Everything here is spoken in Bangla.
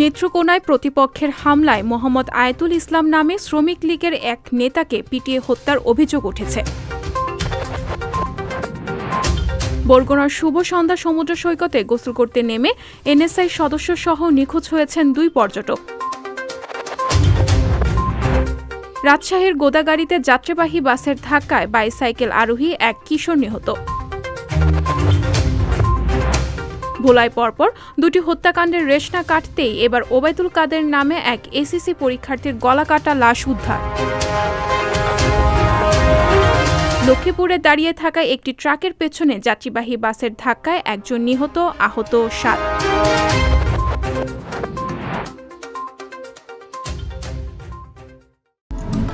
নেত্রকোনায় প্রতিপক্ষের হামলায় মোহাম্মদ আয়তুল ইসলাম নামে শ্রমিক লীগের এক নেতাকে পিটিয়ে হত্যার অভিযোগ উঠেছে। বরগুনার শুভ সন্ধ্যা সমুদ্র সৈকতে গোসল করতে নেমে এনএসআই সদস্য সহ নিখোঁজ হয়েছেন দুই পর্যটক। রাজশাহীর গোদাগাড়িতে যাত্রীবাহী বাসের ধাক্কায় বাইসাইকেল আরোহী এক কিশোর নিহত। ভোলায় পরপর দুটি হত্যাকাণ্ডের রেশনা কাটতেই এবার ওবায়দুল কাদের নামে এক এসিসি পরীক্ষার্থীর গলা কাটা লাশ উদ্ধার। লক্ষ্মীপুরে দাঁড়িয়ে থাকা একটি ট্রাকের পেছনে যাত্রীবাহী বাসের ধাক্কায় একজন নিহত, আহত সাত।